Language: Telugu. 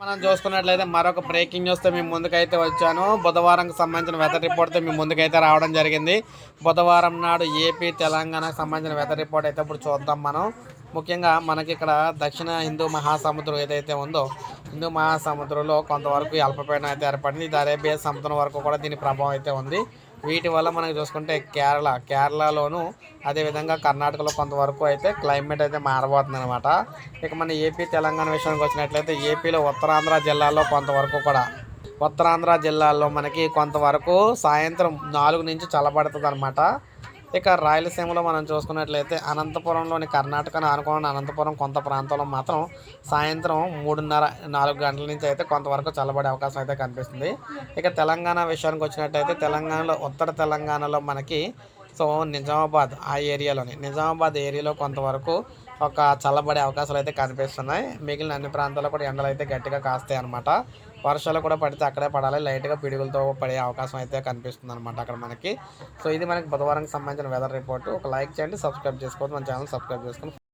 మనం చూసుకున్నట్లయితే మరొక బ్రేకింగ్ న్యూస్తో మేము ముందుకైతే వచ్చాను. బుధవారంకి సంబంధించిన వెదర్ రిపోర్ట్తో మీ ముందుకైతే రావడం జరిగింది. బుధవారం నాడు ఏపీ తెలంగాణకు సంబంధించిన వెదర్ రిపోర్ట్ అయితే ఇప్పుడు చూద్దాం మనం. ముఖ్యంగా మనకి ఇక్కడ దక్షిణ హిందూ మహాసముద్రం ఏదైతే ఉందో హిందూ మహాసముద్రంలో కొంతవరకు అల్పపీడనం అయితే ఏర్పడింది. ఇది అరేబియా సముద్రం వరకు కూడా దీని ప్రభావం అయితే ఉంది. వీటి వల్ల మనం చూసుకుంటే కేరళ కేరళలోను అదేవిధంగా కర్ణాటకలో కొంతవరకు అయితే క్లైమేట్ అయితే మారబోతుంది అనమాట ఇక మన ఏపీ తెలంగాణ విషయానికి వచ్చినట్లయితే ఏపీలో ఉత్తరాంధ్ర జిల్లాలో కొంతవరకు కూడా ఉత్తరాంధ్ర జిల్లాల్లో మనకి కొంతవరకు సాయంత్రం నాలుగు నుంచి చల్లబడుతుంది అనమాట ఇక రాయలసీమలో మనం చూసుకున్నట్లయితే అనంతపురంలోని కర్ణాటకను ఆనుకున్న అనంతపురం కొంత ప్రాంతంలో మాత్రం సాయంత్రం మూడున్నర నాలుగు గంటల నుంచి అయితే కొంతవరకు చల్లబడే అవకాశం అయితే కనిపిస్తుంది. ఇక తెలంగాణ విషయానికి వచ్చినట్టయితే తెలంగాణలో ఉత్తర తెలంగాణలో మనకి సో నిజామాబాద్ ఆ ఏరియాలోని నిజామాబాద్ ఏరియాలో కొంతవరకు ఒక చల్లబడే అవకాశాలు అయితే కనిపిస్తున్నాయి. మిగిలిన అన్ని ప్రాంతాల్లో కూడా ఎండలు అయితే గట్టిగా కాస్తాయి అనమాట వర్షాలు కూడా పడితే అక్కడే పడాలి. లైట్గా పిడుగులతో పడే అవకాశం అయితే కనిపిస్తుంది అనమాట అక్కడ మనకి. సో ఇది మనకి బుధవారానికి సంబంధించిన వెదర్ రిపోర్ట్. ఒక లైక్ చేయండి సబ్స్క్రైబ్ చేసుకోవద్దు. మన ఛానల్ సబ్స్క్రైబ్ చేసుకోండి